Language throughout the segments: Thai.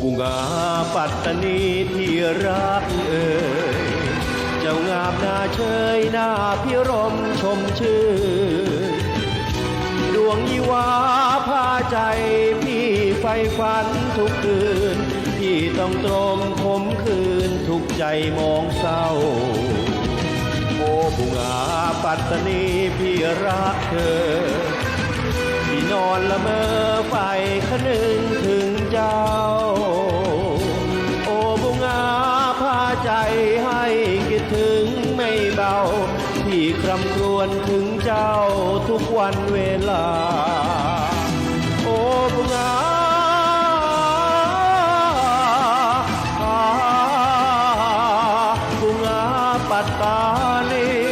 บุงาปัตตานีที่รักเอ่ยเจ้างามหน้าเชยหน้าพิรมชมชื่นดวงยีวาพาใจพี่ไฟฝันทุกคืน พี่ต้องตรมคมคืนทุกใจมองเศร้าโอ้บุงาปัตตานีพี่รักเธอที่นอนละเมอไฟคนึงถึงเจ้า ที่ครำครวญถึงเจ้าทุกวันเวลา โอ้บุงาบุงาปัตตานี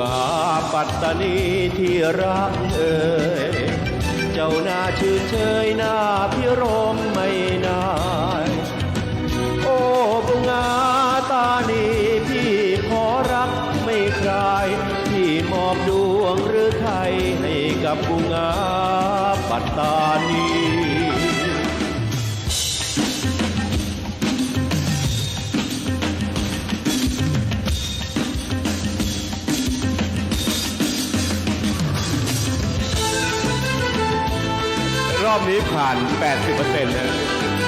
งาปัตตานีที่รักเอ่ยเจ้าหน้าชื่นเชยหน้าพิรมไม่นายโอ้บุงาตานีพี่ขอรักไม่คลายพี่มอบดวงหรือไทยให้กับบุงาปัตตานี รอบนี้ผ่าน 80%นะโ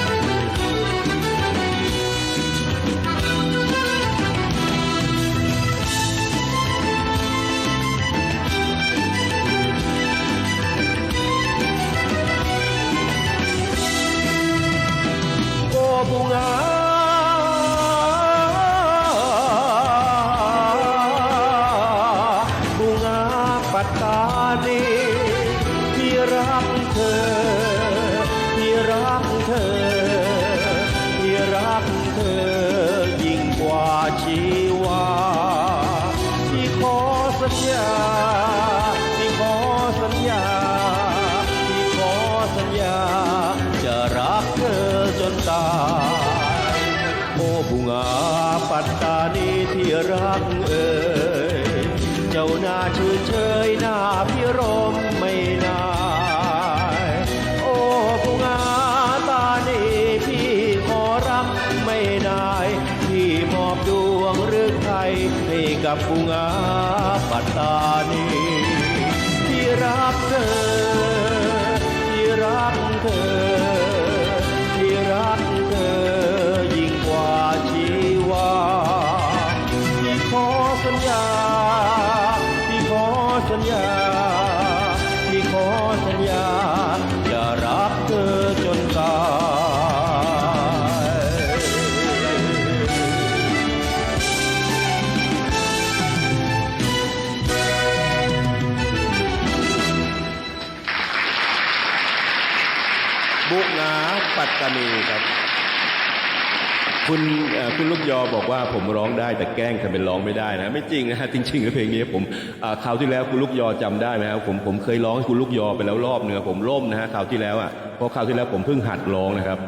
รักเธอที่รักเธอที่รักเธอยิ่งกว่าชีวาที่ขอสัญญาที่ขอสัญญาที่ขอสัญญา จะรักเธอจนตายโอ้บุงาปัตตานีที่รักเอ่ยเจ้าหน้าชื่นเชยหน้าพิรม วงหรือไทยให้กับบุงาปัตตานี บุกนาปัตตานีครับ คุณคุณลูกยอบอกว่าผมร้องได้แต่แกล้งทำเป็นร้องไม่ได้นะ ไม่จริงนะฮะจริงๆเพลงนี้ผมคราวที่แล้วคุณลูกยอจำได้ไหมครับผมผมเคยร้องให้คุณลูกยอไปแล้วรอบเนื้อผมล่มนะฮะคราวที่แล้วอะเพราะคราวที่แล้วผมเพิ่งหัดร้องนะครับ